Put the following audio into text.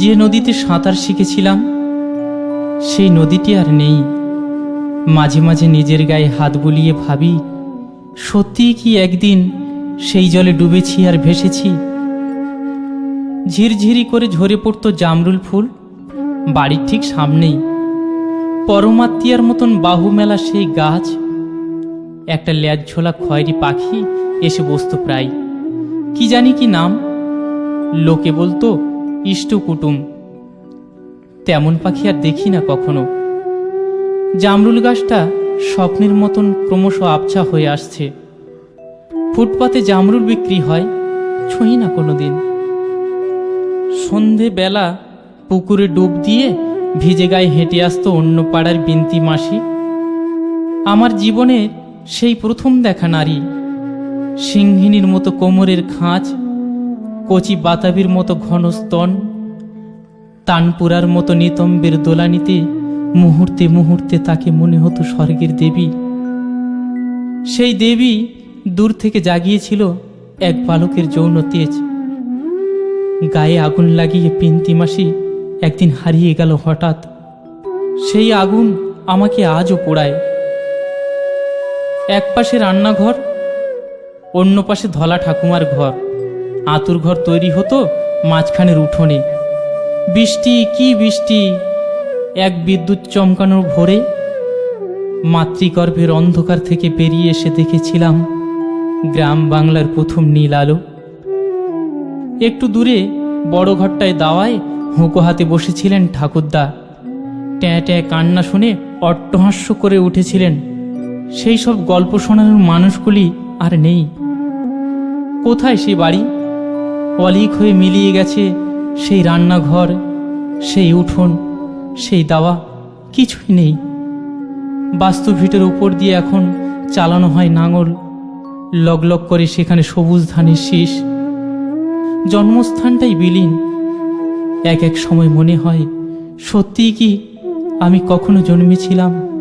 যে নদীতে সাঁতার শিখেছিলাম, সেই নদীটি আর নেই। মাঝে মাঝে নিজের গায়ে হাত বুলিয়ে ভাবি, সত্যিই কি একদিন সেই জলে ডুবেছি আর ভেসেছি? ঝিরঝিরি করে ঝরে পড়তো জামরুল ফুল, বাড়ির ঠিক সামনেই। পরমাত্মীয়ার মতন বাহু মেলা সেই গাছ, একটা ল্যাজ ঝোলা খয়েরি পাখি এসে বসতো প্রায়। কি জানি কি নাম, লোকে বলতো ইষ্ট কুটুম। তেমন পাখি আর দেখি না কখনো। জামরুল গাছটা স্বপ্নের মতন ক্রমশ আবছা হয়ে আসছে। ফুটপাতে জামরুল বিক্রি হয়, ছুঁই না কোনো দিন সন্ধে বেলা পুকুরে ডুব দিয়ে ভিজে গায়ে হেঁটে আসতো অন্য পাড়ার বিন্তি মাসি। আমার জীবনের সেই প্রথম দেখা নারী। সিংহিনীর মতো কোমরের খাঁচ কচি বাতাবির মতো ঘন স্তন তানপুরার মতো নিতম্বের দোলানিতে মুহূর্তে মুহূর্তে তাকে মনে হতো স্বর্গের দেবী। সেই দেবী দূর থেকে জাগিয়েছিল এক বালকের যৌন তেজ। গায়ে আগুন লাগিয়ে পিন্তি মাসি একদিন হারিয়ে গেল হঠাৎ। সেই আগুন আমাকে আজও পোড়ায়। এক পাশে রান্নাঘর অন্য পাশে ধলা ঠাকুমার ঘর। আতুর ঘর তৈরি হতো মাঝখানের উঠোনে। বৃষ্টি কি বৃষ্টি, এক বিদ্যুৎ চমকানোর ভোরে মাতৃগর্ভের অন্ধকার থেকে বেরিয়ে এসে দেখেছিলাম গ্রাম বাংলার প্রথম নীল আলো। একটু দূরে বড় ঘরটায় দাওয়ায় হুঁকো হাতে বসেছিলেন ঠাকুরদা। ট্যাঁ ট্যাঁ কান্না শুনে অট্টহাস্য করে উঠেছিলেন। সেই সব গল্প শোনানোর মানুষগুলি আর নেই। কোথায় সে বাড়ি? অলিক হয়ে মিলিয়ে গেছে সেই রান্নাঘর, সেই উঠোন, সেই দাওয়া, কিছুই নেই। বাস্তু ভিটের উপর দিয়ে এখন চালানো হয় নাঙল। লগলগ করে সেখানে সবুজ ধানের শীষ। জন্মস্থানটাই বিলীন। এক এক সময় মনে হয়, সত্যিই কি আমি কখনো জন্মেছিলাম?